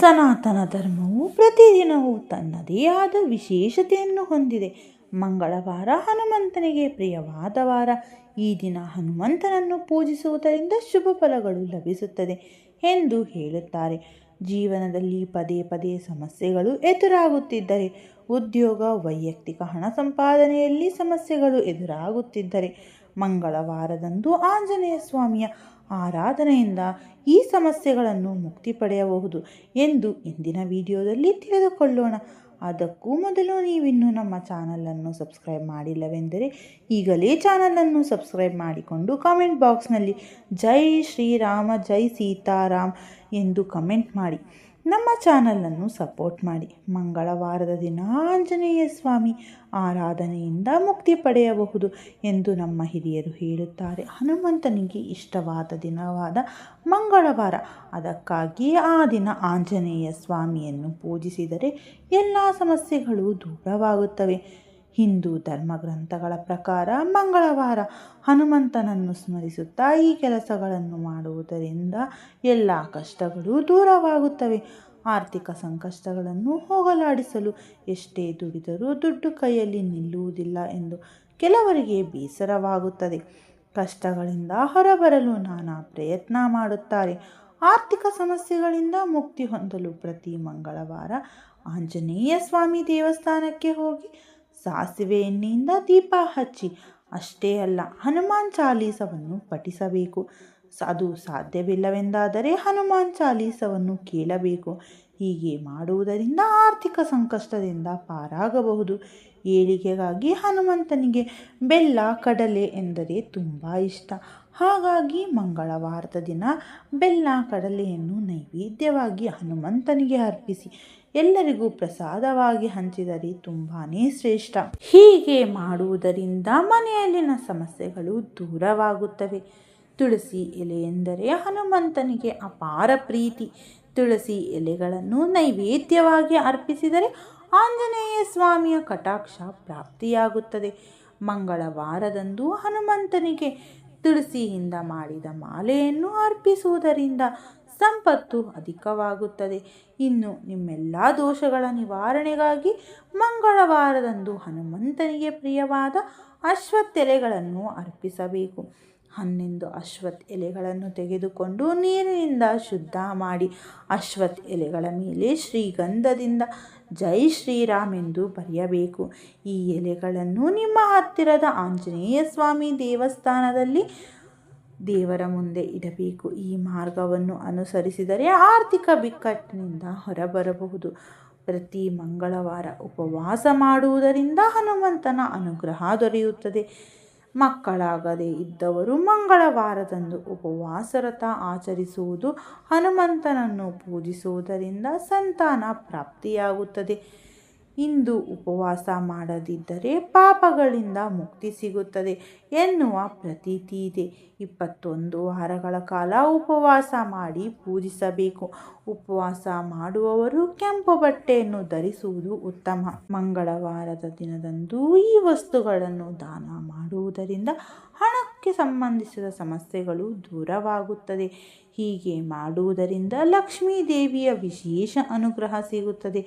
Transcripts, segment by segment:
ಸನಾತನ ಧರ್ಮವು ಪ್ರತಿದಿನವೂ ತನ್ನದೇ ಆದ ವಿಶೇಷತೆಯನ್ನು ಹೊಂದಿದೆ. ಮಂಗಳವಾರ ಹನುಮಂತನಿಗೆ ಪ್ರಿಯವಾದ ವಾರ. ಈ ದಿನ ಹನುಮಂತನನ್ನು ಪೂಜಿಸುವುದರಿಂದ ಶುಭ ಫಲಗಳು ಲಭಿಸುತ್ತದೆ ಎಂದು ಹೇಳುತ್ತಾರೆ. ಜೀವನದಲ್ಲಿ ಪದೇ ಪದೇ ಸಮಸ್ಯೆಗಳು ಎದುರಾಗುತ್ತಿದ್ದರೆ, ಉದ್ಯೋಗ, ವೈಯಕ್ತಿಕ ಹಣ ಸಂಪಾದನೆಯಲ್ಲಿ ಸಮಸ್ಯೆಗಳು ಎದುರಾಗುತ್ತಿದ್ದರೆ, ಮಂಗಳವಾರದಂದು ಆಂಜನೇಯ ಸ್ವಾಮಿಯ ಆರಾಧನೆಯಿಂದ ಈ ಸಮಸ್ಯೆಗಳನ್ನು ಮುಕ್ತಿ ಪಡೆಯಬಹುದು ಎಂದು ಇಂದಿನ ವಿಡಿಯೋದಲ್ಲಿ ತಿಳಿದುಕೊಳ್ಳೋಣ. ಅದಕ್ಕೂ ಮೊದಲು ನೀವಿನ್ನೂ ನಮ್ಮ ಚಾನಲನ್ನು ಸಬ್ಸ್ಕ್ರೈಬ್ ಮಾಡಿಲ್ಲವೆಂದರೆ ಈಗಲೇ ಚಾನಲನ್ನು ಸಬ್ಸ್ಕ್ರೈಬ್ ಮಾಡಿಕೊಂಡು ಕಾಮೆಂಟ್ ಬಾಕ್ಸ್ನಲ್ಲಿ ಜೈ ಶ್ರೀರಾಮ, ಜೈ ಸೀತಾರಾಮ್ ಎಂದು ಕಮೆಂಟ್ ಮಾಡಿ. ನಮ್ಮ ಚಾನಲನ್ನು ಸಪೋರ್ಟ್ ಮಾಡಿ. ಮಂಗಳವಾರದ ದಿನ ಆಂಜನೇಯ ಸ್ವಾಮಿ, ಆರಾಧನೆಯಿಂದ ಮುಕ್ತಿ ಪಡೆಯಬಹುದು ಎಂದು ನಮ್ಮ ಹಿರಿಯರು ಹೇಳುತ್ತಾರೆ. ಹನುಮಂತನಿಗೆ ಇಷ್ಟವಾದ ದಿನವಾದ ಮಂಗಳವಾರ. ಅದಕ್ಕಾಗಿ ಆ ದಿನ ಆಂಜನೇಯ ಸ್ವಾಮಿಯನ್ನು ಪೂಜಿಸಿದರೆ ಎಲ್ಲ ಸಮಸ್ಯೆಗಳು ದೂರವಾಗುತ್ತವೆ. ಹಿಂದೂ ಧರ್ಮ ಗ್ರಂಥಗಳ ಪ್ರಕಾರ ಮಂಗಳವಾರ ಹನುಮಂತನನ್ನು ಸ್ಮರಿಸುತ್ತಾ ಈ ಕೆಲಸಗಳನ್ನು ಮಾಡುವುದರಿಂದ ಎಲ್ಲ ಕಷ್ಟಗಳು ದೂರವಾಗುತ್ತವೆ. ಆರ್ಥಿಕ ಸಂಕಷ್ಟಗಳನ್ನು ಹೋಗಲಾಡಿಸಲು ಎಷ್ಟೇ ದುಡಿದರೂ ದುಡ್ಡು ಕೈಯಲ್ಲಿ ನಿಲ್ಲುವುದಿಲ್ಲ ಎಂದು ಕೆಲವರಿಗೆ ಬೇಸರವಾಗುತ್ತದೆ. ಕಷ್ಟಗಳಿಂದ ಹೊರಬರಲು ನಾನಾ ಪ್ರಯತ್ನ ಮಾಡುತ್ತಾರೆ. ಆರ್ಥಿಕ ಸಮಸ್ಯೆಗಳಿಂದ ಮುಕ್ತಿ ಹೊಂದಲು ಪ್ರತಿ ಮಂಗಳವಾರ ಆಂಜನೇಯ ಸ್ವಾಮಿ ದೇವಸ್ಥಾನಕ್ಕೆ ಹೋಗಿ ಸಾಸಿವೆ ಎಣ್ಣೆಯಿಂದ ದೀಪ ಹಚ್ಚಿ. ಅಷ್ಟೇ ಅಲ್ಲ, ಹನುಮಾನ್ ಚಾಲೀಸವನ್ನು ಪಠಿಸಬೇಕು. ಅದು ಸಾಧ್ಯವಿಲ್ಲವೆಂದಾದರೆ ಹನುಮಾನ್ ಚಾಲೀಸವನ್ನು ಕೇಳಬೇಕು. ಹೀಗೆ ಮಾಡುವುದರಿಂದ ಆರ್ಥಿಕ ಸಂಕಷ್ಟದಿಂದ ಪಾರಾಗಬಹುದು. ಏಳಿಗೆಗಾಗಿ ಹನುಮಂತನಿಗೆ ಬೆಲ್ಲ, ಕಡಲೆ ಎಂದರೆ ತುಂಬ ಇಷ್ಟ. ಹಾಗಾಗಿ ಮಂಗಳವಾರದ ದಿನ ಬೆಲ್ಲ, ಕಡಲೆಯನ್ನು ನೈವೇದ್ಯವಾಗಿ ಹನುಮಂತನಿಗೆ ಅರ್ಪಿಸಿ. ಎಲ್ಲರಿಗೂ ಪ್ರಸಾದವಾಗಿ ಹಂಚಿದರೆ ತುಂಬಾ ಶ್ರೇಷ್ಠ. ಹೀಗೆ ಮಾಡುವುದರಿಂದ ಮನೆಯಲ್ಲಿನ ಸಮಸ್ಯೆಗಳು ದೂರವಾಗುತ್ತವೆ. ತುಳಸಿ ಎಲೆ ಎಂದರೆ ಹನುಮಂತನಿಗೆ ಅಪಾರ ಪ್ರೀತಿ. ತುಳಸಿ ಎಲೆಗಳನ್ನು ನೈವೇದ್ಯವಾಗಿ ಅರ್ಪಿಸಿದರೆ ಆಂಜನೇಯ ಸ್ವಾಮಿಯ ಕಟಾಕ್ಷ ಪ್ರಾಪ್ತಿಯಾಗುತ್ತದೆ. ಮಂಗಳವಾರದಂದು ಹನುಮಂತನಿಗೆ ತುಳಸಿಯಿಂದ ಮಾಡಿದ ಮಾಲೆಯನ್ನು ಅರ್ಪಿಸುವುದರಿಂದ ಸಂಪತ್ತು ಅಧಿಕವಾಗುತ್ತದೆ. ಇನ್ನು ನಿಮ್ಮೆಲ್ಲ ದೋಷಗಳ ನಿವಾರಣೆಗಾಗಿ ಮಂಗಳವಾರದಂದು ಹನುಮಂತನಿಗೆ ಪ್ರಿಯವಾದ ಅಶ್ವತ್ಥೆಲೆಗಳನ್ನು ಅರ್ಪಿಸಬೇಕು. ಹನ್ನೊಂದು ಅಶ್ವತ್ ಎಲೆಗಳನ್ನು ತೆಗೆದುಕೊಂಡು ನೀರಿನಿಂದ ಶುದ್ಧ ಮಾಡಿ ಅಶ್ವತ್ ಎಲೆಗಳ ಮೇಲೆ ಶ್ರೀಗಂಧದಿಂದ ಜೈ ಶ್ರೀರಾಮ್ ಎಂದು ಬರೆಯಬೇಕು. ಈ ಎಲೆಗಳನ್ನು ನಿಮ್ಮ ಹತ್ತಿರದ ಆಂಜನೇಯ ಸ್ವಾಮಿ ದೇವಸ್ಥಾನದಲ್ಲಿ ದೇವರ ಮುಂದೆ ಇಡಬೇಕು. ಈ ಮಾರ್ಗವನ್ನು ಅನುಸರಿಸಿದರೆ ಆರ್ಥಿಕ ಬಿಕ್ಕಟ್ಟಿನಿಂದ ಹೊರಬರಬಹುದು. ಪ್ರತಿ ಮಂಗಳವಾರ ಉಪವಾಸ ಮಾಡುವುದರಿಂದ ಹನುಮಂತನ ಅನುಗ್ರಹ ದೊರೆಯುತ್ತದೆ. ಮಕ್ಕಳಾಗದೇ ಇದ್ದವರು ಮಂಗಳವಾರದಂದು ಉಪವಾಸರತ ಆಚರಿಸುವುದು ಹನುಮಂತನನ್ನು ಪೂಜಿಸುವುದರಿಂದ ಸಂತಾನ ಪ್ರಾಪ್ತಿಯಾಗುತ್ತದೆ. ಇಂದು ಉಪವಾಸ ಮಾಡದಿದ್ದರೆ ಪಾಪಗಳಿಂದ ಮುಕ್ತಿ ಸಿಗುತ್ತದೆ ಎನ್ನುವ ಪ್ರತೀತಿ ಇದೆ. ಇಪ್ಪತ್ತೊಂದು ವಾರಗಳ ಕಾಲ ಉಪವಾಸ ಮಾಡಿ ಪೂಜಿಸಬೇಕು. ಉಪವಾಸ ಮಾಡುವವರು ಕೆಂಪು ಬಟ್ಟೆಯನ್ನು ಧರಿಸುವುದು ಉತ್ತಮ. ಮಂಗಳವಾರದ ದಿನದಂದು ಈ ವಸ್ತುಗಳನ್ನು ದಾನ ಮಾಡುವುದರಿಂದ ಹಣಕ್ಕೆ ಸಂಬಂಧಿಸಿದ ಸಮಸ್ಯೆಗಳು ದೂರವಾಗುತ್ತದೆ. ಹೀಗೆ ಮಾಡುವುದರಿಂದ ಲಕ್ಷ್ಮೀ ದೇವಿಯ ವಿಶೇಷ ಅನುಗ್ರಹ ಸಿಗುತ್ತದೆ.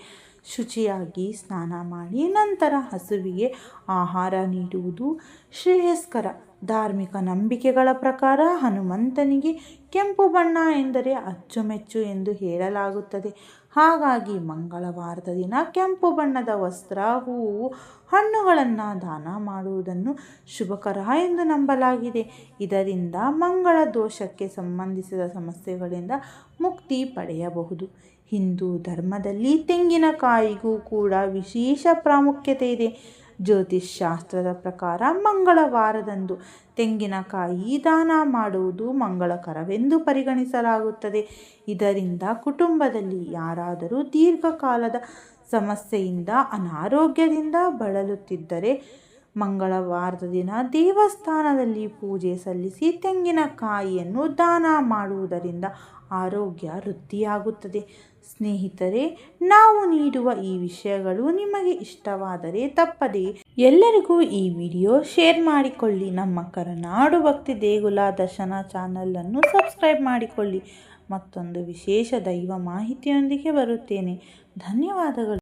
ಶುಚಿಯಾಗಿ ಸ್ನಾನ ಮಾಡಿ ನಂತರ ಹಸುವಿಗೆ ಆಹಾರ ನೀಡುವುದು ಶ್ರೇಯಸ್ಕರ. ಧಾರ್ಮಿಕ ನಂಬಿಕೆಗಳ ಪ್ರಕಾರ ಹನುಮಂತನಿಗೆ ಕೆಂಪು ಬಣ್ಣ ಎಂದರೆ ಅಚ್ಚುಮೆಚ್ಚು ಎಂದು ಹೇಳಲಾಗುತ್ತದೆ. ಹಾಗಾಗಿ ಮಂಗಳವಾರದ ದಿನ ಕೆಂಪು ಬಣ್ಣದ ವಸ್ತ್ರ, ಹೂವು, ಹಣ್ಣುಗಳನ್ನು ದಾನ ಮಾಡುವುದನ್ನು ಶುಭಕರ ಎಂದು ನಂಬಲಾಗಿದೆ. ಇದರಿಂದ ಮಂಗಳ ದೋಷಕ್ಕೆ ಸಂಬಂಧಿಸಿದ ಸಮಸ್ಯೆಗಳಿಂದ ಮುಕ್ತಿ ಪಡೆಯಬಹುದು. ಹಿಂದೂ ಧರ್ಮದಲ್ಲಿ ತೆಂಗಿನಕಾಯಿಗೂ ಕೂಡ ವಿಶೇಷ ಪ್ರಾಮುಖ್ಯತೆ ಇದೆ. ಜ್ಯೋತಿಷ್ ಶಾಸ್ತ್ರದ ಪ್ರಕಾರ ಮಂಗಳವಾರದಂದು ತೆಂಗಿನಕಾಯಿ ದಾನ ಮಾಡುವುದು ಮಂಗಳಕರವೆಂದು ಪರಿಗಣಿಸಲಾಗುತ್ತದೆ. ಇದರಿಂದ ಕುಟುಂಬದಲ್ಲಿ ಯಾರಾದರೂ ದೀರ್ಘಕಾಲದ ಸಮಸ್ಯೆಯಿಂದ, ಅನಾರೋಗ್ಯದಿಂದ ಬಳಲುತ್ತಿದ್ದರೆ ಮಂಗಳವಾರದ ದಿನ ದೇವಸ್ಥಾನದಲ್ಲಿ ಪೂಜೆ ಸಲ್ಲಿಸಿ ತೆಂಗಿನಕಾಯಿಯನ್ನು ದಾನ ಮಾಡುವುದರಿಂದ ಆರೋಗ್ಯ ವೃದ್ಧಿಯಾಗುತ್ತದೆ. ಸ್ನೇಹಿತರೆ, ನಾವು ನೀಡುವ ಈ ವಿಷಯಗಳು ನಿಮಗೆ ಇಷ್ಟವಾದರೆ ತಪ್ಪದೆ ಎಲ್ಲರಿಗೂ ಈ ವಿಡಿಯೋ ಶೇರ್ ಮಾಡಿಕೊಳ್ಳಿ. ನಮ್ಮ ಕರನಾಡು ಭಕ್ತಿ ದೇಗುಲ ದರ್ಶನ ಚಾನಲನ್ನು ಸಬ್ಸ್ಕ್ರೈಬ್ ಮಾಡಿಕೊಳ್ಳಿ. ಮತ್ತೊಂದು ವಿಶೇಷ ದೈವ ಮಾಹಿತಿಯೊಂದಿಗೆ ಬರುತ್ತೇನೆ. ಧನ್ಯವಾದಗಳು.